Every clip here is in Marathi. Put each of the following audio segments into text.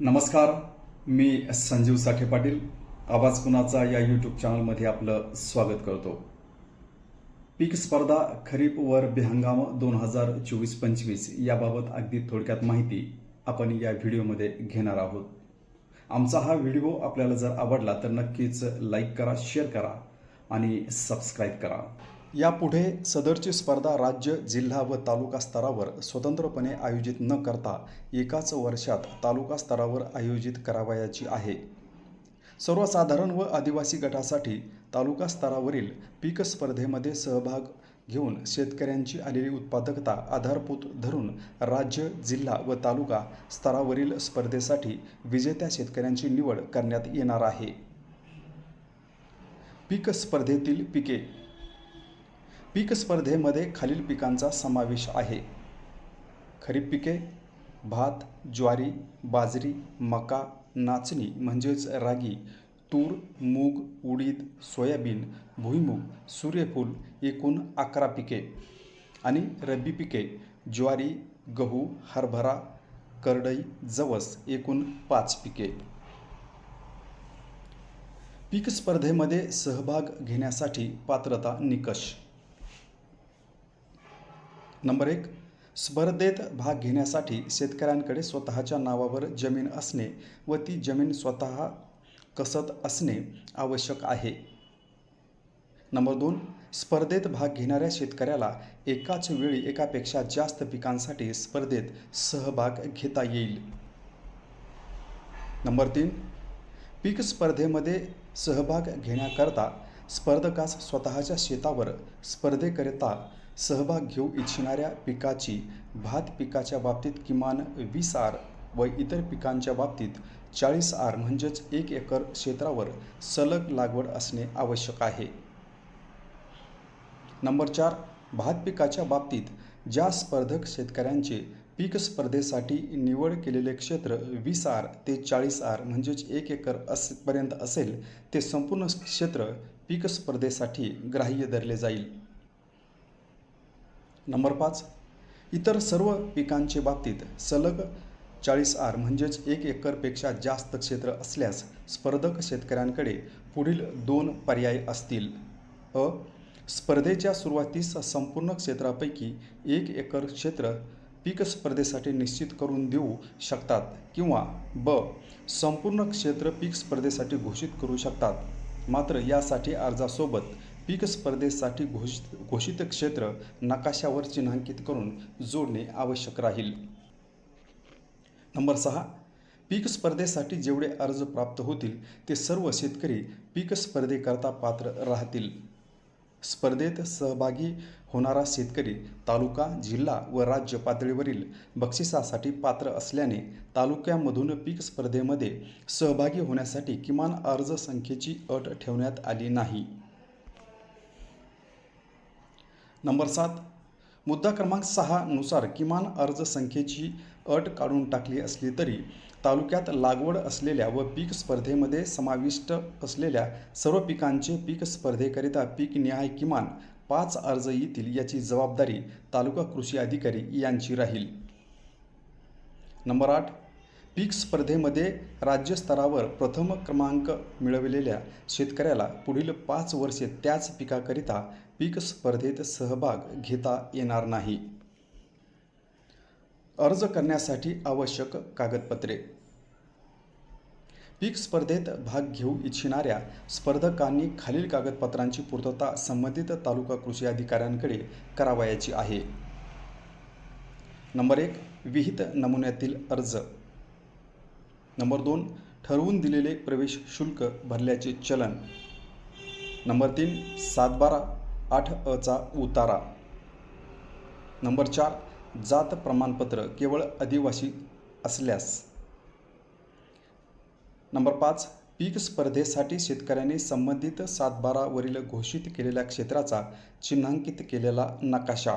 नमस्कार मी संजीव साठे पाटील. आवाज कुणाचा या यूट्यूब चॅनलमध्ये आपलं स्वागत करतो. पीक स्पर्धा खरीप वर बेहंगाम दोन हजार चोवीस पंचवीस याबाबत अगदी थोडक्यात माहिती आपण या व्हिडिओमध्ये घेणार आहोत. आमचा हा व्हिडिओ आपल्याला जर आवडला तर नक्कीच लाईक करा शेअर करा आणि सबस्क्राईब करा. यापुढे सदरची स्पर्धा राज्य जिल्हा व तालुका स्तरावर स्वतंत्रपणे आयोजित न करता एकाच वर्षात तालुका स्तरावर आयोजित करावयाची आहे. सर्वसाधारण व आदिवासी गटासाठी तालुका स्तरावरील पीक स्पर्धेमध्ये सहभाग घेऊन शेतकऱ्यांची आलेली उत्पादकता आधारभूत धरून राज्य जिल्हा व तालुका स्तरावरील स्पर्धेसाठी विजेत्या शेतकऱ्यांची निवड करण्यात येणार आहे. पीक स्पर्धेतील पिके पीक स्पर्धेमध्ये खालील पिकांचा समावेश आहे. खरीप पिके भात ज्वारी बाजरी मका नाचणी म्हणजेच रागी तूर मूग उडीद सोयाबीन भुईमूग सूर्यफूल एकूण अकरा पिके आणि रब्बी पिके ज्वारी गहू हरभरा करडई जवस एकूण पाच पिके. पीक स्पर्धेमध्ये सहभाग घेण्यासाठी पात्रता निकष नंबर एक स्पर्धेत भाग घेण्यासाठी शेतकऱ्यांकडे स्वतःच्या नावावर जमीन असणे व ती जमीन स्वतः कसत असणे आवश्यक आहे. नंबर दोन स्पर्धेत भाग घेणाऱ्या शेतकऱ्याला एकाच वेळी एकापेक्षा जास्त पिकांसाठी स्पर्धेत सहभाग घेता येईल. नंबर तीन पीक स्पर्धेमध्ये सहभाग घेण्याकरता स्पर्धकास स्वतःच्या शेतावर स्पर्धेकरिता सहभाग घेऊ इच्छिणाऱ्या पिकाची भात पिकाच्या बाबतीत किमान वीस आर व इतर पिकांच्या बाबतीत चाळीस आर म्हणजेच एक एकर क्षेत्रावर सलग लागवड असणे आवश्यक आहे. नंबर चार भात पिकाच्या बाबतीत ज्या स्पर्धक शेतकऱ्यांचे पीक स्पर्धेसाठी निवड केलेले क्षेत्र वीस आर ते चाळीस आर म्हणजेच एक एकर असपर्यंत असेल ते संपूर्ण क्षेत्र पीक स्पर्धेसाठी ग्राह्य धरले जाईल. नंबर पाच. इतर सर्व पिकांचे बाबतीत सलग चाळीस आर म्हणजेच एक एकरपेक्षा जास्त क्षेत्र असल्यास स्पर्धक शेतकऱ्यांकडे पुढील दोन पर्याय असतील. अ. स्पर्धेच्या सुरुवातीस संपूर्ण क्षेत्रापैकी एक एकर क्षेत्र पीक स्पर्धेसाठी निश्चित करून देऊ शकतात किंवा ब. संपूर्ण क्षेत्र पीक स्पर्धेसाठी घोषित करू शकतात. मात्र यासाठी अर्जासोबत पीक स्पर्धेसाठी घोषित घोषित क्षेत्र नकाशावर चिन्हांकित करून जोडणे आवश्यक राहील. नंबर सहा. पीक स्पर्धेसाठी जेवढे अर्ज प्राप्त होतील ते सर्व शेतकरी पीक स्पर्धेकरता पात्र राहतील. स्पर्धेत सहभागी होणारा शेतकरी तालुका जिल्हा व राज्य पातळीवरील बक्षिसासाठी पात्र असल्याने तालुक्यामधून पीक स्पर्धेमध्ये सहभागी होण्यासाठी किमान अर्ज संख्येची अट ठेवण्यात आली नाही. नंबर सात. मुद्दा क्रमांक सहा नुसार किमान अर्ज संख्येची अट काढून टाकली असली तरी तालुक्यात लागवड असलेल्या व पीक स्पर्धेमध्ये समाविष्ट असलेल्या सर्व पिकांचे पीक स्पर्धेकरिता पीक निहाय किमान पाच अर्ज येतील याची जबाबदारी तालुका कृषी अधिकारी यांची राहील. नंबर आठ. पीक स्पर्धेमध्ये राज्यस्तरावर प्रथम क्रमांक मिळवलेल्या शेतकऱ्याला पुढील पाच वर्षे त्याच पिकाकरिता पीक स्पर्धेत सहभाग घेता येणार नाही. अर्ज करण्यासाठी आवश्यक कागदपत्रे. पीक स्पर्धेत भाग घेऊ इच्छिणाऱ्या स्पर्धकांनी खालील कागदपत्रांची पूर्तता संबंधित तालुका कृषी अधिकाऱ्यांकडे करावयाची आहे. नंबर एक विहित नमुन्यातील अर्ज. नंबर दोन ठरवून दिलेले प्रवेश शुल्क भरल्याचे चलन. नंबर तीन सातबारा आठ अचा उतारा. नंबर चार जात प्रमाणपत्र केवळ आदिवासी असल्यास. नंबर पाच पीक स्पर्धेसाठी शेतकऱ्यांनी संबंधित सातबारावरील घोषित केलेल्या क्षेत्राचा चिन्हांकित केलेला नकाशा.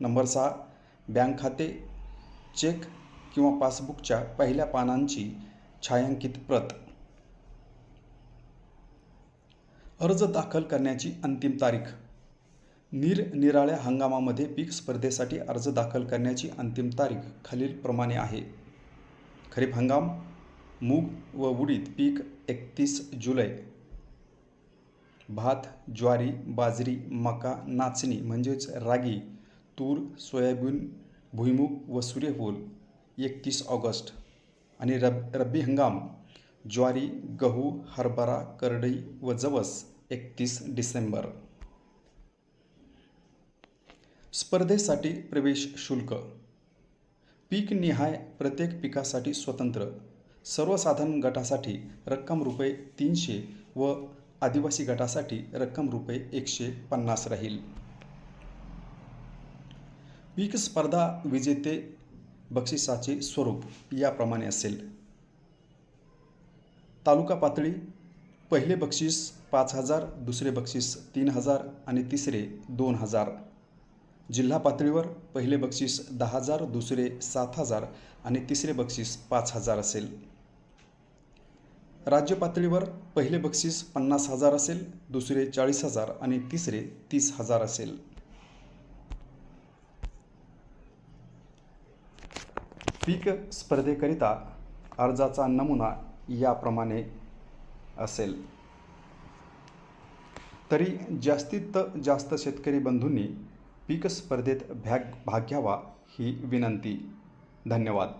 नंबर सहा बँक खाते चेक किंवा पासबुकच्या पहिल्या पानांची छायांकित प्रत. अर्ज दाखल करण्याची अंतिम तारीख. निरनिराळ्या हंगामामध्ये पीक स्पर्धेसाठी अर्ज दाखल करण्याची अंतिम तारीख खालीलप्रमाणे आहे. खरीप हंगाम मूग व उडीद पीक एकतीस जुलै. भात ज्वारी बाजरी मका नाचणी म्हणजेच रागी तूर सोयाबीन भुईमूग व सूर्यफूल एकतीस ऑगस्ट. आणि रब रब्बी हंगाम ज्वारी गहू हरभरा करडई व जवस एकतीस डिसेंबर. स्पर्धेसाठी प्रवेश शुल्क. पीक निहाय प्रत्येक पिकासाठी स्वतंत्र. सर्वसाधारण गटासाठी रक्कम रुपये तीनशे व आदिवासी गटासाठी रक्कम रुपये एकशे पन्नास राहील. पीक स्पर्धा विजेते बक्षिसाचे स्वरूप याप्रमाणे असेल. तालुका पातळी पहिले बक्षीस पाच हजार दुसरे बक्षीस तीन हजार आणि तिसरे दोन हजार. जिल्हा पातळीवर पहिले बक्षीस दहा हजार दुसरे सात हजार आणि तिसरे बक्षीस पाच हजार असेल. राज्य पातळीवर पहिले बक्षीस पन्नास हजार असेल दुसरे चाळीस हजार आणि तिसरे तीस हजार असेल. पीक स्पर्धेकरिता अर्जाचा नमुना याप्रमाणे असेल. तरी जास्तीत जास्त शेतकरी बंधूंनी पीक स्पर्धेत भॅग भाग घ्यावा ही विनंती. धन्यवाद.